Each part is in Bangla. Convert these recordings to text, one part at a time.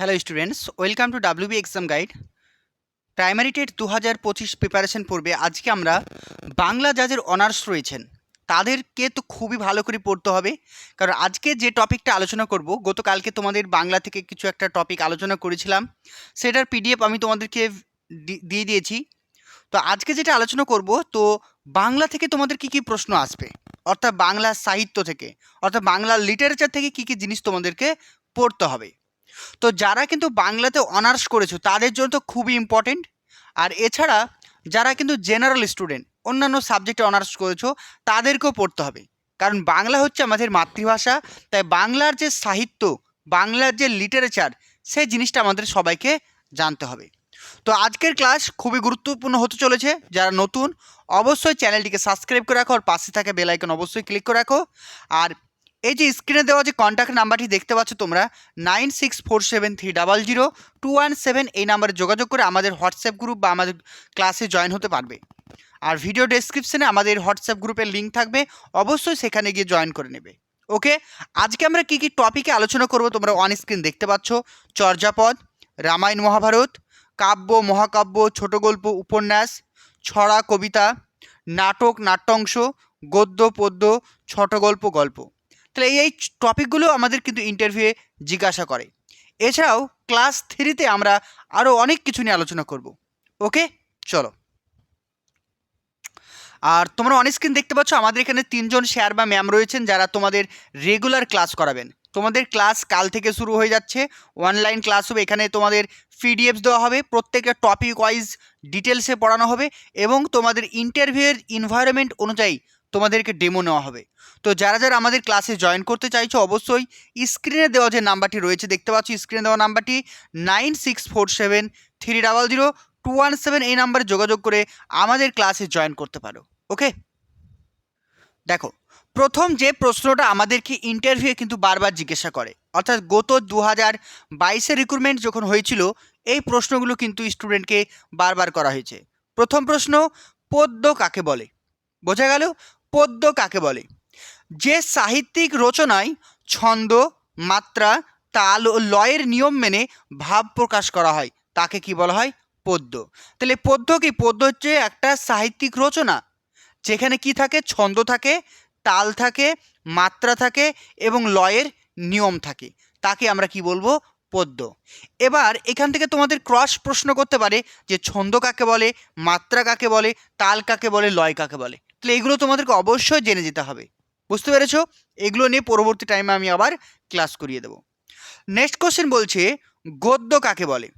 Hello students welcome to WB exam guide primary TET দু হাজার পঁচিশ প্রিপারেশন পড়বে আজকে আমরা বাংলা যাদের অনার্স রয়েছেন, তাদেরকে তো খুবই ভালো করে পড়তে হবে। কারণ আজকে যে টপিকটা আলোচনা করব, গতকালকে তোমাদের বাংলা থেকে কিছু একটা টপিক আলোচনা করেছিলাম। সেটার পিডিএফ আমি তোমাদেরকে দিয়ে দিয়েছি। তো আজকে যেটা আলোচনা করব, তো বাংলা থেকে তোমাদের কি কি প্রশ্ন আসবে? অর্থাৎ বাংলা সাহিত্য থেকে, অর্থাৎ বাংলা লিটারেচার থেকে কি কি জিনিস তোমাদেরকে পড়তে হবে। তো যারা কিন্তু বাংলাতে অনার্স করেছ, তাদের জন্য তো খুবই ইম্পর্টেন্ট আর এছাড়া যারা কিন্তু জেনারেল স্টুডেন্ট অন্যান্য সাবজেক্টে অনার্স করেছ, তাদেরকেও পড়তে হবে। কারণ বাংলা হচ্ছে আমাদের মাতৃভাষা, তাই বাংলার যে সাহিত্য, বাংলার যে লিটারেচার সেই জিনিসটা আমাদের সবাইকে জানতে হবে। তো আজকের ক্লাস খুবই গুরুত্বপূর্ণ হতে চলেছে। যারা নতুন, অবশ্যই চ্যানেলটিকে সাবস্ক্রাইব করে রাখো, আর পাশে থাকা বেল আইকন অবশ্যই ক্লিক করে রাখো। আর এই যে স্ক্রিনে দেওয়া যে কন্ট্যাক্ট নাম্বারটি দেখতে পাচ্ছ তোমরা nine six four seven three double zero two one seven এই নাম্বারে যোগাযোগ করে আমাদের হোয়াটসঅ্যাপ গ্রুপ বা আমাদের ক্লাসে জয়েন হতে পারবে। আর ভিডিও ডেসক্রিপশনে আমাদের হোয়াটসঅ্যাপ গ্রুপের লিঙ্ক থাকবে, অবশ্যই সেখানে গিয়ে জয়েন করে নেবে। ওকে আজকে আমরা কী কী টপিকে আলোচনা করব তোমরা অন স্ক্রিন দেখতে পাচ্ছ? চর্যাপদ, রামায়ণ মহাভারত, কাব্য, মহাকাব্য, ছোট গল্প, উপন্যাস, ছড়া কবিতা, নাটক, নাট্যাংশ, গদ্য, পদ্য, ছোট গল্প গল্প। তাহলে এই টপিকগুলো আমাদের কিন্তু ইন্টারভিউয়ে জিজ্ঞাসা করে। এছাড়াও ক্লাস থ্রিতে আমরা আরও অনেক কিছু নিয়ে আলোচনা করব। ওকে চলো। আর তোমরা অন স্ক্রিন দেখতে পাচ্ছ, আমাদের এখানে তিনজন স্যার বা ম্যাম রয়েছেন যারা তোমাদের রেগুলার ক্লাস করাবেন। তোমাদের ক্লাস কাল থেকে শুরু হয়ে যাচ্ছে। অনলাইন ক্লাস হবে, এখানে তোমাদের পিডিএফস দেওয়া হবে। প্রত্যেকটা টপিক ওয়াইজ ডিটেলসে পড়ানো হবে এবং তোমাদের ইন্টারভিউয়ের ইনভায়রনমেন্ট অনুযায়ী তোমাদেরকে ডেমো নেওয়া হবে। তো যারা যারা আমাদের ক্লাসে জয়েন করতে চাইছো, অবশ্যই স্ক্রিনে দেওয়া যে নাম্বারটি রয়েছে, দেখতে পাচ্ছ স্ক্রিনে দেওয়া নাম্বারটি nine six four seven three double zero two one seven এই নাম্বারে যোগাযোগ করে আমাদের ক্লাসে জয়েন করতে পারো ওকে দেখো, প্রথম যে প্রশ্নটা আমাদেরকে ইন্টারভিউ কিন্তু বারবার জিজ্ঞাসা করে, অর্থাৎ গত দু হাজার বাইশের রিক্রুটমেন্ট যখন হয়েছিল, এই প্রশ্নগুলো কিন্তু স্টুডেন্টকে বারবার করা হয়েছে। প্রথম প্রশ্ন পদ্য কাকে বলে? বোঝা গেল? পদ্য কাকে বলে? যে সাহিত্যিক রচনায় ছন্দ, মাত্রা, তাল ও লয়ের নিয়ম মেনে ভাব প্রকাশ করা হয়, তাকে কি বলা হয়? পদ্য। তাহলে পদ্য কি? পদ্য হচ্ছে একটা সাহিত্যিক রচনা, যেখানে কি থাকে? ছন্দ থাকে, তাল থাকে, মাত্রা থাকে এবং লয়ের নিয়ম থাকে। তাকে আমরা কি বলব? পদ্য। এবার এখান থেকে তোমাদের ক্রস প্রশ্ন করতে পারে যে ছন্দ কাকে বলে, মাত্রা কাকে বলে, তাল কাকে বলে, লয় কাকে বলে। তাহলে এগুলো তোমাদেরকে অবশ্যই জেনে যেতে হবে। বুঝতে পেরেছ? এগুলো নিয়ে পরবর্তী টাইমে আমি আবার ক্লাস করিয়ে দেবো। নেক্সট কোশ্চেন বলছে, গদ্য কাকে বলে?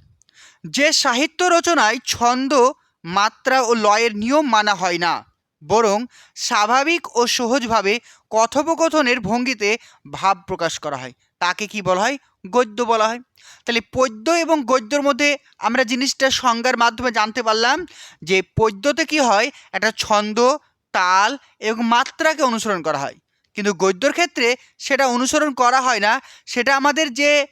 যে সাহিত্য রচনায় ছন্দ, মাত্রা ও লয়ের নিয়ম মানা হয় না, বরং স্বাভাবিক ও সহজভাবে কথোপকথনের ভঙ্গিতে ভাব প্রকাশ করা হয়। তাকে কি বলা হয়? গদ্য বলা হয়। তাহলে পদ্য এবং গদ্যর মধ্যে আমরা জিনিসটা সংজ্ঞার মাধ্যমে জানতে পারলাম যে পদ্যতে কি হয়? একটা ছন্দ তাল এবং মাত্রাকে অনুসরণ করা হয়। কিন্তু গদ্যর ক্ষেত্রে সেটা অনুসরণ করা হয় না। সেটা আমাদের যে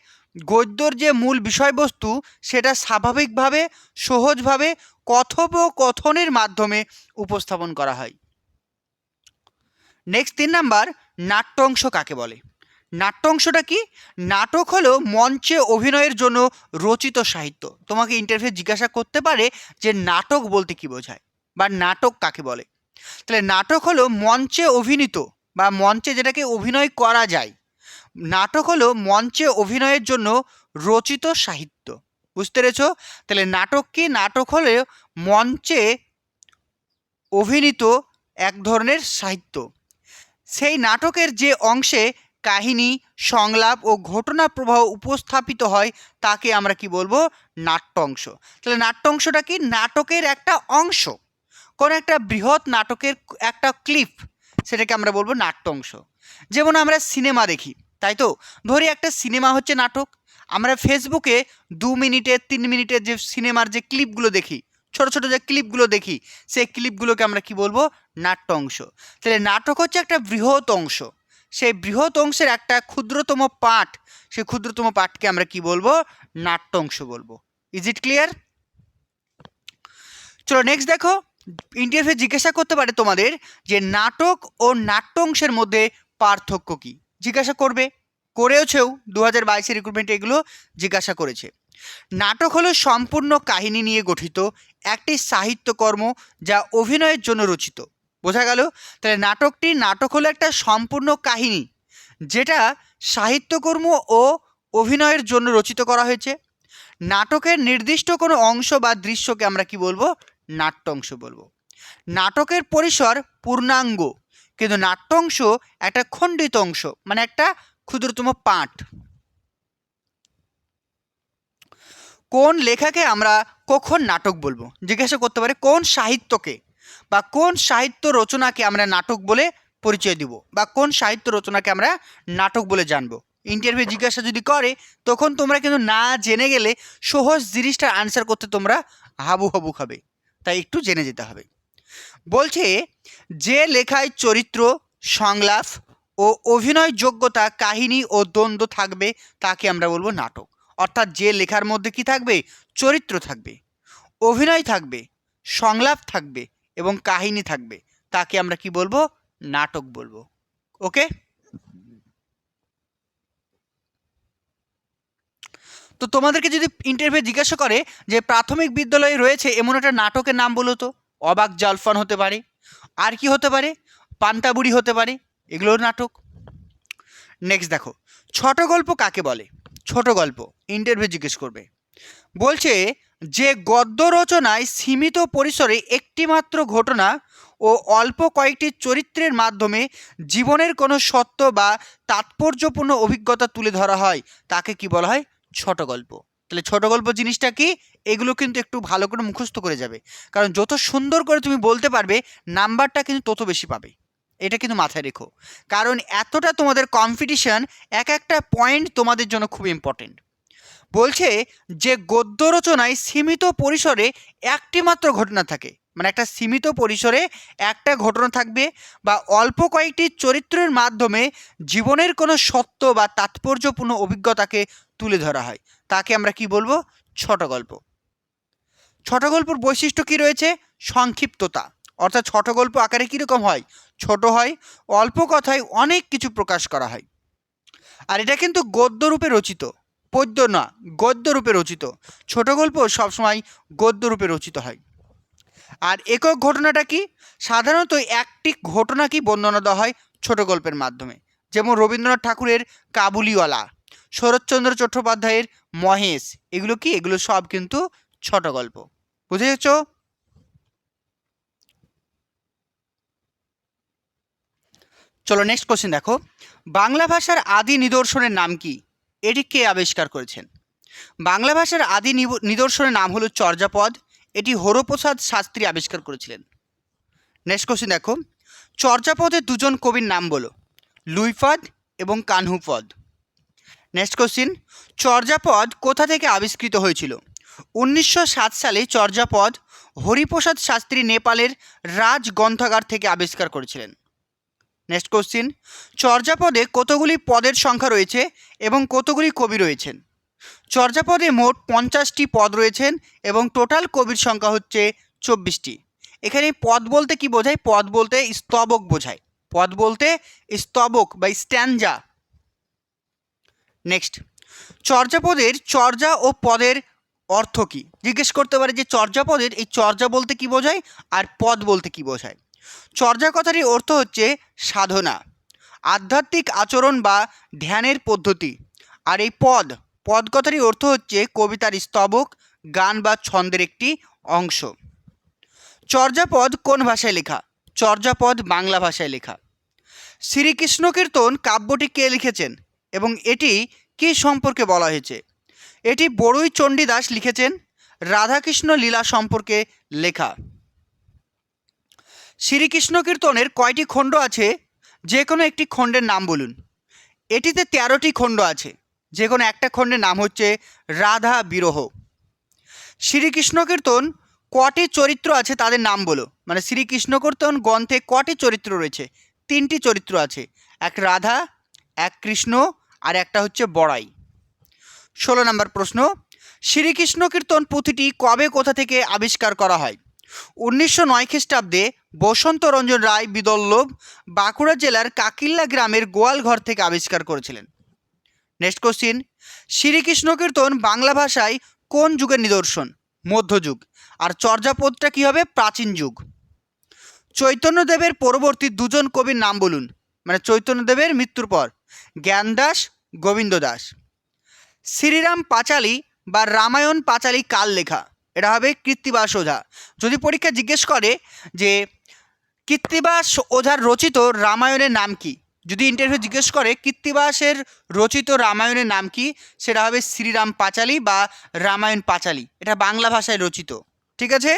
গদ্যর যে মূল বিষয়বস্তু, সেটা স্বাভাবিকভাবে, সহজভাবে, কথোপকথনের মাধ্যমে উপস্থাপন করা হয়। নেক্সট তিন নাম্বার, নাট্যাংশ কাকে বলে? নাট্যাংশটা কি? নাটক হলো মঞ্চে অভিনয়ের জন্য রচিত সাহিত্য। তোমাকে ইন্টারভিউ জিজ্ঞাসা করতে পারে যে নাটক বলতে কি বোঝায় বা নাটক কাকে বলে। তাহলে নাটক হলো মঞ্চে অভিনীত বা মঞ্চে যেটাকে অভিনয় করা যায়। নাটক হলো মঞ্চে অভিনয়ের জন্য রচিত সাহিত্য। বুঝতে পেরেছ? তাহলে নাটক কি? নাটক হলে মঞ্চে অভিনীত এক ধরনের সাহিত্য। সেই নাটকের যে অংশে কাহিনী, সংলাপ ও ঘটনা প্রবাহ উপস্থাপিত হয়, তাকে আমরা কি বলব? নাট্য অংশ তাহলে নাট্য অংশটা কি? নাটকের একটা অংশ। কোনো একটা বৃহৎ নাটকের একটা ক্লিপ, সেটাকে আমরা বলব নাট্যাংশ। যেমন আমরা সিনেমা দেখি, তাই তো? ধরি একটা সিনেমা হচ্ছে নাটক, আমরা ফেসবুকে দু মিনিটের, তিন মিনিটের যে সিনেমার যে ক্লিপগুলো দেখি, ছোট ছোট যে ক্লিপগুলো দেখি, সেই ক্লিপগুলোকে আমরা কি বলব? নাট্য অংশ তাহলে নাটক হচ্ছে একটা বৃহৎ অংশ। সেই বৃহৎ অংশের একটা ক্ষুদ্রতম পাঠ, সেই ক্ষুদ্রতম পাঠকে আমরা কি বলব? নাট্য অংশ বলব। ইজ ইট ক্লিয়ার চলো নেক্সট দেখো। ইন্টারভিউ জিজ্ঞাসা করতে পারে তোমাদের যে নাটক ও নাট্য অংশের মধ্যে পার্থক্য কি? জিজ্ঞাসা করবে। করেওছেও দু হাজার বাইশের রিক্রুটমেন্টে এগুলো জিজ্ঞাসা করেছে। নাটক হলো সম্পূর্ণ কাহিনী নিয়ে গঠিত একটি সাহিত্যকর্ম যা অভিনয়ের জন্য রচিত। বোঝা গেল? তাহলে নাটকটি, নাটক হলো একটা সম্পূর্ণ কাহিনী যেটা সাহিত্যকর্ম ও অভিনয়ের জন্য রচিত করা হয়েছে। নাটকের নির্দিষ্ট কোনো অংশ বা দৃশ্যকে আমরা কি বলব? নাট্যাংশ বলব। নাটকের পরিসর পূর্ণাঙ্গ, কিন্তু নাট্যাংশ একটা খণ্ডিত অংশ মানে একটা ক্ষুদ্রতম পাঠ। কোন লেখাকে আমরা কখন নাটক বলব? জিজ্ঞাসা করতে পারে, কোন সাহিত্যকে বা কোন সাহিত্য রচনাকে আমরা নাটক বলে পরিচয় দিব? বা কোন সাহিত্য রচনাকে আমরা নাটক বলে জানব? ইন্টারভিউ জিজ্ঞাসা যদি করে, তখন তোমরা কিন্তু না জেনে গেলে সহজ জিনিসটার আনসার করতে তোমরা হাবু হাবু খাবে। তাই একটু জেনে যেতে হবে। বলছে, যে লেখায় চরিত্র, সংলাপ ও অভিনয় যোগ্যতা কাহিনী ও দ্বন্দ্ব থাকবে, তাকে আমরা বলব নাটক। অর্থাৎ যে লেখার মধ্যে কি থাকবে? চরিত্র থাকবে, অভিনয় থাকবে, সংলাপ থাকবে এবং কাহিনী থাকবে, তাকে আমরা কি বলব? নাটক বলব। ওকে? তো তোমাদেরকে যদি ইন্টারভিউ জিজ্ঞাসা করে যে প্রাথমিক বিদ্যালয়ে রয়েছে এমন একটা নাটকের নাম বলো তো? অবাক জালফান হতে পারে, আর কি হতে পারে? পান্তাবুড়ি হতে পারে, এগুলোর নাটক। নেক্সট দেখো, ছোট গল্প কাকে বলে? ছোট গল্প ইন্টারভিউ জিজ্ঞেস করবে। বলছে যে গদ্য রচনায় সীমিত পরিসরে একটিমাত্র ঘটনা ও অল্প কয়েকটি চরিত্রের মাধ্যমে জীবনের কোনো সত্য বা তাৎপর্যপূর্ণ অভিজ্ঞতা তুলে ধরা হয়, তাকে কি বলা হয়? ছোট গল্প। তাহলে ছোট গল্প জিনিসটা কি? এগুলো কিন্তু একটু ভালো করে মুখস্থ করে যাবে। কারণ যত সুন্দর করে তুমি বলতে পারবে, নাম্বারটা কিন্তু তত বেশি পাবে। এটা কিন্তু মাথায় রেখো। কারণ এতটা তোমাদের কম্পিটিশন এক একটা পয়েন্ট তোমাদের জন্য খুব ইম্পর্টেন্ট বলছে যে, গদ্য রচনায় সীমিত পরিসরে একটি মাত্র ঘটনা থাকে। মানে একটা সীমিত পরিসরে একটা ঘটনা থাকবে বা অল্প কয়েকটি চরিত্রের মাধ্যমে জীবনের কোনো সত্য বা তাৎপর্যপূর্ণ অভিজ্ঞতাকে তুলে ধরা হয়। তাকে আমরা কি বলব? ছোট গল্প। ছোট গল্পর বৈশিষ্ট্য কি রয়েছে? সংক্ষিপ্ততা। অর্থাৎ ছোট গল্প আকারে কীরকম হয়? ছোট হয়, অল্প কথায় অনেক কিছু প্রকাশ করা হয়। আর এটা কিন্তু গদ্যরূপে রচিত। পদ্য না, গদ্যরূপে রচিত। ছোট গল্প সবসময় গদ্যরূপে রচিত হয়। আর একক ঘটনাটা কি? সাধারণত একটি ঘটনাকেই বর্ণনা দেওয়া হয় ছোট গল্পের মাধ্যমে। যেমন রবীন্দ্রনাথ ঠাকুরের কাবুলিওয়ালা। শরৎচন্দ্র চট্টোপাধ্যায়ের মহেশ। এগুলো কি? এগুলো সব কিন্তু ছোট গল্প। বুঝে গেছ? চলো নেক্সট কোশ্চেন দেখো। বাংলা ভাষার আদি নিদর্শনের নাম কি? এটি কে আবিষ্কার করেছেন? বাংলা ভাষার আদি নিদর্শনের নাম হলো চর্যাপদ। এটি হরপ্রসাদ শাস্ত্রী আবিষ্কার করেছিলেন। নেক্সট কোশ্চেন দেখো। চর্যাপদের দুজন কবির নাম বলো। লুইপদ এবং কানহুপদ। নেক্সট কোশ্চিন চর্যাপদ কোথা থেকে আবিষ্কৃত হয়েছিল? উনিশশো সাত সালে চর্যাপদ হরিপ্রসাদ শাস্ত্রী নেপালের রাজ গ্রন্থাগার থেকে আবিষ্কার করেছিলেন। নেক্সট কোশ্চিন চর্যাপদে কতগুলি পদের সংখ্যা রয়েছে এবং কতগুলি কবি রয়েছেন? চর্যাপদে মোট পঞ্চাশটি পদ রয়েছেন এবং টোটাল কবির সংখ্যা হচ্ছে চব্বিশটি। এখানে পদ বলতে কি বোঝায়? পদ বলতে স্তবক বোঝায়। পদ বলতে স্তবক বা স্ট্যান্ডা নেক্সট চর্যাপদের চর্যা ও পদের অর্থ কী? জিজ্ঞেস করতে পারে যে চর্যাপদের এই চর্যা বলতে কি বোঝায় আর পদ বলতে কি বোঝায়? চর্যা কথাটির অর্থ হচ্ছে সাধনা, আধ্যাত্মিক আচরণ বা ধ্যানের পদ্ধতি। আর এই পদ পদ কথাটির অর্থ হচ্ছে কবিতার স্তবক, গান বা ছন্দের একটি অংশ। চর্যাপদ কোন ভাষায় লেখা? চর্যাপদ বাংলা ভাষায় লেখা। শ্রীকৃষ্ণ কীর্তন কাব্যটি কে লিখেছেন? এবং এটি কী সম্পর্কে বলা হয়েছে? এটি বড়ুই চণ্ডীদাস লিখেছেন, রাধাকৃষ্ণ লীলা সম্পর্কে লেখা। শ্রীকৃষ্ণ কীর্তনের কয়টি খণ্ড আছে? যে কোনো একটি খণ্ডের নাম বলুন। এটিতে তেরোটি খণ্ড আছে। যে কোনো একটা খণ্ডের নাম হচ্ছে রাধা বিরহ। শ্রীকৃষ্ণ কীর্তন কটি চরিত্র আছে তাদের নাম বলো। মানে শ্রীকৃষ্ণ কীর্তন গ্রন্থে কটি চরিত্র রয়েছে? তিনটি চরিত্র আছে। এক রাধা, এক কৃষ্ণ আর একটা হচ্ছে বড়াই। ষোলো নম্বর প্রশ্ন, শ্রীকৃষ্ণ কীর্তন পুঁথিটি কবে কোথা থেকে আবিষ্কার করা হয়? উনিশশো নয় খ্রিস্টাব্দে বসন্ত রঞ্জন রায় বিদল্লভ বাঁকুড়া জেলার কাকিল্লা গ্রামের গোয়ালঘর থেকে আবিষ্কার করেছিলেন। নেক্সট কোশ্চিন শ্রীকৃষ্ণ কীর্তন বাংলা ভাষায় কোন যুগের নিদর্শন? মধ্যযুগ। আর চর্যাপদটা কী হবে? প্রাচীন যুগ। চৈতন্যদেবের পরবর্তী দুজন কবির নাম বলুন। মানে চৈতন্যদেবের মৃত্যুর পর। জ্ঞানদাস গোবিন্দ দাস শ্রীরাম পাঁচালী বা রামায়ণ পাঁচালী কাল লেখা। এটা হবে কৃত্তিবাস ওঝা যদি পরীক্ষা জিজ্ঞেস করে যে কৃত্তিবাস ওঝার রচিত রামায়ণের নাম কি? যদি ইন্টারভিউ জিজ্ঞেস করে কৃত্তিবাসের রচিত রামায়ণের নাম কি? সেটা হবে শ্রীরাম পাঁচালী বা রামায়ণ পাঁচালী। এটা বাংলা ভাষায় রচিত। ঠিক আছে?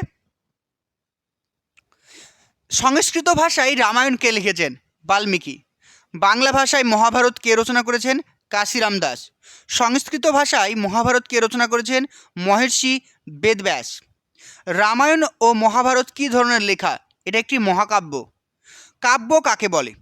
সংস্কৃত ভাষায় রামায়ণ কে লিখেছেন? বাল্মীকি। বাংলা ভাষায় মহাভারত কে রচনা করেছেন? কাশিরাম দাস। সংস্কৃত ভাষায় মহাভারত কে রচনা করেছেন? মহর্ষি বেদব্যাস। রামায়ণ ও মহাভারত কী ধরনের লেখা? এটা একটি মহাকাব্য। কাব্য কাকে বলে?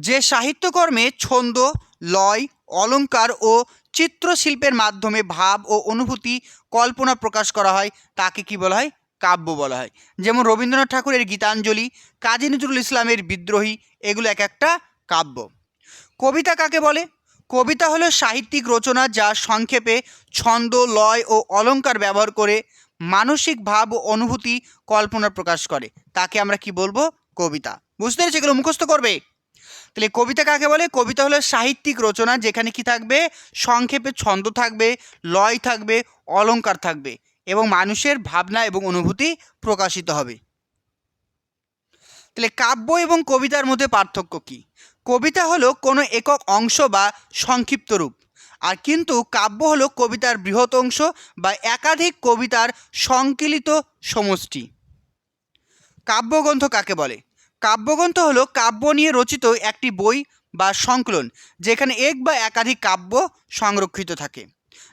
যে সাহিত্যকর্মে ছন্দ, লয়, অলঙ্কার ও চিত্রশিল্পের মাধ্যমে ভাব ও অনুভূতি কল্পনা প্রকাশ করা হয়, তাকে কি বলা হয়? কাব্য বলা হয়। যেমন রবীন্দ্রনাথ ঠাকুরের গীতাঞ্জলি, কাজী নজরুল ইসলামের বিদ্রোহী, এগুলো এক একটা কাব্য। কবিতা কাকে বলে? কবিতা হলো সাহিত্যিক রচনা যা সংক্ষেপে ছন্দ, লয় ও অলঙ্কার ব্যবহার করে মানসিক ভাব ও অনুভূতি কল্পনা প্রকাশ করে। তাকে আমরা কি বলব? কবিতা। বুঝতে পেরেছি এগুলো মুখস্থ করবে? তাহলে কবিতা কাকে বলে? কবিতা হলো সাহিত্যিক রচনা যেখানে কি থাকবে? সংক্ষেপে ছন্দ থাকবে, লয় থাকবে, অলঙ্কার থাকবে এবং মানুষের ভাবনা এবং অনুভূতি প্রকাশিত হবে। তাহলে কাব্য এবং কবিতার মধ্যে পার্থক্য কী? কবিতা হলো কোনো একক অংশ বা সংক্ষিপ্ত রূপ। আর কিন্তু কাব্য হলো কবিতার বৃহৎ অংশ বা একাধিক কবিতার সংকলিত সমষ্টি। কাব্যগ্রন্থ কাকে বলে? কাব্যগ্রন্থ হলো কাব্য নিয়ে রচিত একটি বই বা সংকলন, যেখানে এক বা একাধিক কাব্য সংরক্ষিত থাকে।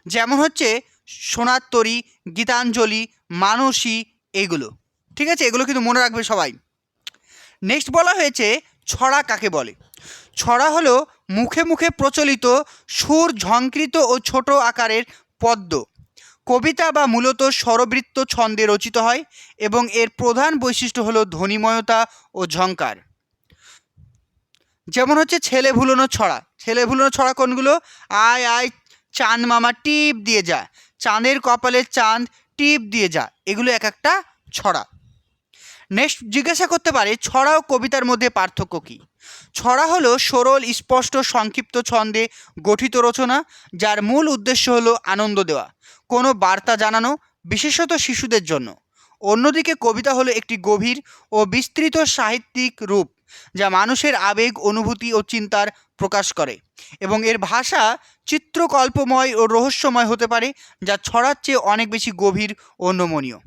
যেমন হচ্ছে সোনার তরী, গীতাঞ্জলি, মানসী এগুলো। ঠিক আছে? এগুলো কিন্তু মনে রাখবে সবাই। নেক্সট বলা হয়েছে ছড়া কাকে বলে? ছড়া হলো মুখে মুখে প্রচলিত সুর ঝঙ্কৃত ও ছোট আকারের পদ্য কবিতা বা মূলত স্বরবৃত্ত ছন্দে রচিত হয় এবং এর প্রধান বৈশিষ্ট্য হলো ধ্বনিময়তা ও ঝঙ্কার যেমন হচ্ছে ছেলে ভুলোনো ছড়া। ছেলে ভুলোনো ছড়া কোনগুলো? আয় আয়, চাঁদ মামা টিপ দিয়ে যা। চাঁদের কপালে চাঁদ টিপ দিয়ে যা। এগুলো এক একটা ছড়া। নেক্সট জিজ্ঞাসা করতে পারে, ছড়া ও কবিতার মধ্যে পার্থক্য কী? ছড়া হলো সরল, স্পষ্ট, সংক্ষিপ্ত ছন্দে গঠিত রচনা, যার মূল উদ্দেশ্য হলো আনন্দ দেওয়া, কোনো বার্তা জানানো, বিশেষত শিশুদের জন্য। অন্যদিকে কবিতা হলো একটি গভীর ও বিস্তৃত সাহিত্যিক রূপ, যা মানুষের আবেগ, অনুভূতি ও চিন্তার প্রকাশ করে এবং এর ভাষা চিত্রকল্পময় ও রহস্যময় হতে পারে, যা ছড়ার চেয়ে অনেক বেশি গভীর ও নমনীয়।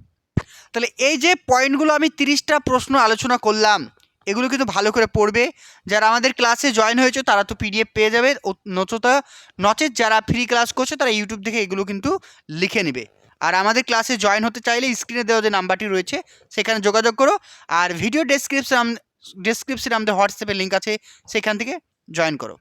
তাহলে এই যে পয়েন্টগুলো আমি তিরিশটা প্রশ্ন আলোচনা করলাম, এগুলো কিন্তু ভালো করে পড়বে। যারা আমাদের ক্লাসে জয়েন হয়েছে, তারা তো পিডিএফ পেয়ে যাবে। নচেতা, নচেত যারা ফ্রি ক্লাস করছে, তারা ইউটিউব থেকে এগুলো কিন্তু লিখে নেবে। আর আমাদের ক্লাসে জয়েন হতে চাইলে স্ক্রিনে দেওয়া যে নাম্বারটি রয়েছে, সেখানে যোগাযোগ করো। আর ভিডিও ডেসক্রিপশন ডেসক্রিপশনে আমাদের হোয়াটসঅ্যাপের লিঙ্ক আছে, সেখান থেকে জয়েন করো।